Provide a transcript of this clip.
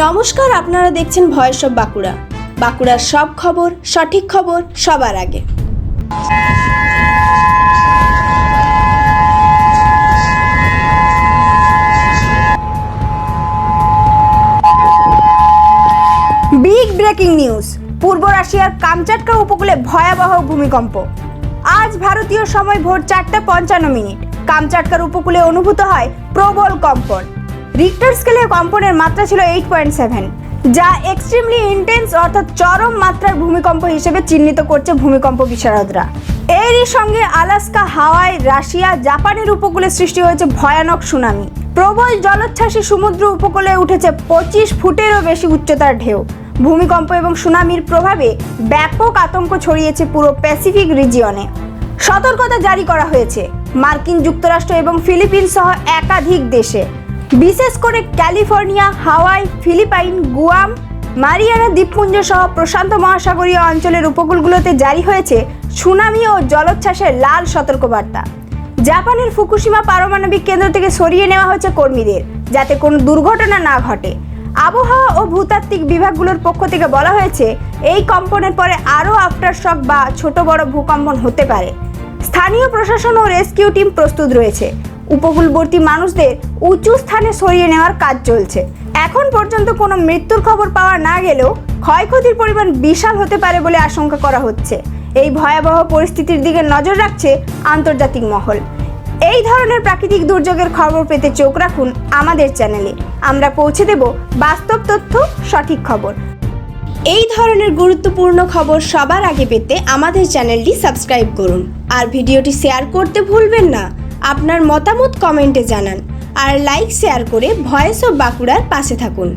নমস্কার, আপনারা দেখছেন ভয়েস অফ বাঁকুড়া। বাঁকুড়ার সব খবর, সঠিক খবর সবার আগে। বিগ ব্রেকিং নিউজ পূর্ব রাশিয়ার কামচাটকা উপকূলে ভয়াবহ ভূমিকম্প। আজ ভারতীয় সময় ভোর চারটা পঞ্চান্ন মিনিট। কামচাটকার উপকূলে অনুভূত হয় প্রবল কম্পন। রিক্টার স্কেলে কম্পনের মাত্রা ছিল এইট পয়েন্ট সেভেন যা এক্সট্রিমলি ইন্টেন্স অর্থাৎ চরম মাত্রার ভূমিকম্প হিসেবে চিহ্নিত করছে ভূমিকম্প বিশারদরা। এরই সঙ্গে আলাস্কা, হাওয়াই, রাশিয়া, জাপানের উপকূলে সৃষ্টি হয়েছে ভয়ানক সুনামি। প্রবল জলোচ্ছ্বাসী সমুদ্র উপকূলে উঠেছে পঁচিশ ফুটেরও বেশি উচ্চতার ঢেউ। ভূমিকম্প এবং সুনামির প্রভাবে ব্যাপক আতঙ্ক ছড়িয়েছে পুরো প্যাসিফিক রিজিয়নে। সতর্কতা জারি করা হয়েছে। মার্কিন যুক্তরাষ্ট্র এবং ফিলিপিন সহ একাধিক দেশে। বিশেষ করে California, Hawaii, Philippines, Guam, Mariana, দ্বীপপুঞ্জ সহ প্রশান্ত মহাসাগরীয় অঞ্চলের উপকূলগুলোতে জারি হয়েছে সুনামি ও জলোচ্ছ্বাসের লাল সতর্কবার্তা। জাপানের ফুকুশিমা পারমাণবিক কেন্দ্র থেকে সরিয়ে নেওয়া হয়েছে কর্মীদের, যাতে কোনো দুর্ঘটনা না ঘটে। আবহাওয়া ও ভূতাত্ত্বিক বিভাগগুলোর পক্ষ থেকে বলা হয়েছে, এই কম্পনের পরে আরও আফটার শক বা ছোট বড় ভূকম্পন হতে পারে। স্থানীয় প্রশাসন ও রেস্কিউ টিম প্রস্তুত রয়েছে। উপকূলবর্তী মানুষদের উঁচু স্থানে সরিয়ে নেওয়ার কাজ চলছে। এখন পর্যন্ত কোনো মৃত্যুর খবর পাওয়া না গেলেও ক্ষয়ক্ষতির পরিমাণ বিশাল হতে পারে বলে আশঙ্কা করা হচ্ছে। এই ভয়াবহ পরিস্থিতির দিকে নজর রাখছে আন্তর্জাতিক মহল। এই ধরনের প্রাকৃতিক দুর্যোগের খবর পেতে চোখ রাখুন আমাদের চ্যানেলে। আমরা পৌঁছে দেব বাস্তব তথ্য, সঠিক খবর। এই ধরনের গুরুত্বপূর্ণ খবর সবার আগে পেতে আমাদের চ্যানেলটি সাবস্ক্রাইব করুন। আর ভিডিওটি শেয়ার করতে ভুলবেন না। আপনার মতামত কমেন্টে জানান আর লাইক শেয়ার করে ভয়েস অফ বাঁকুড়ার পাশে থাকুন।